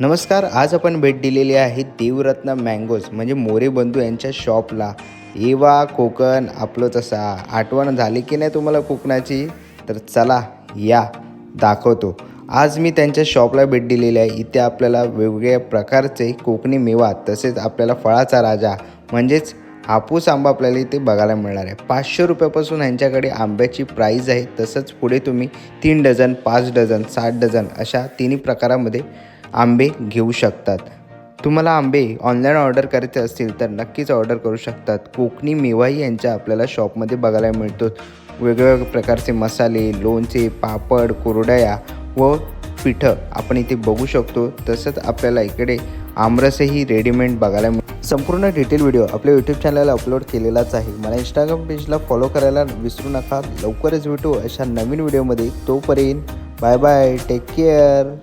नमस्कार आज आपण भेट दिलेली आहे देवरत्न मँगोज म्हणजे मोरे बंधू यांच्या शॉपला. एवा कोकण आपलं तसा. आठवण झाली की नाही तुम्हाला कोकणाची? तर चला या. दाखवतो. आज मी त्यांच्या शॉपला भेट दिलेली आहे. इथे आपल्याला वेगवेगळ्या प्रकारचे कोकणी मेवा तसेच आपल्याला फळाचा राजा म्हणजेच हापूस आंबा आपल्याला इथे बघायला मिळणार आहे. पाचशे रुपयापासून यांच्याकडे आंब्याची प्राईज आहे. तसंच पुढे तुम्ही तीन डझन पाच डझन सात डझन अशा तिन्ही प्रकारामध्ये आंबे घेऊ शकतात. तुम्हाला आंबे ऑनलाईन ऑर्डर करायचे असतील तर नक्कीच ऑर्डर करू शकतात. कोकणी मेवाही यांच्या आपल्याला शॉपमध्ये बघायला मिळतो. वेगवेगळ्या प्रकारचे मसाले लोणचे पापड कुरडया व पिठं आपण इथे बघू शकतो. तसंच आपल्याला इकडे आमरसही रेडीमेड बघायला मिळतो. संपूर्ण डिटेल व्हिडिओ आपल्या यूट्यूब चॅनलला अपलोड केलेलाच आहे. मला इंस्टाग्राम पेजला फॉलो करायला विसरू नका. लवकरच भेटू अशा नवीन व्हिडिओमध्ये तोपर्यंत बाय बाय टेक केअर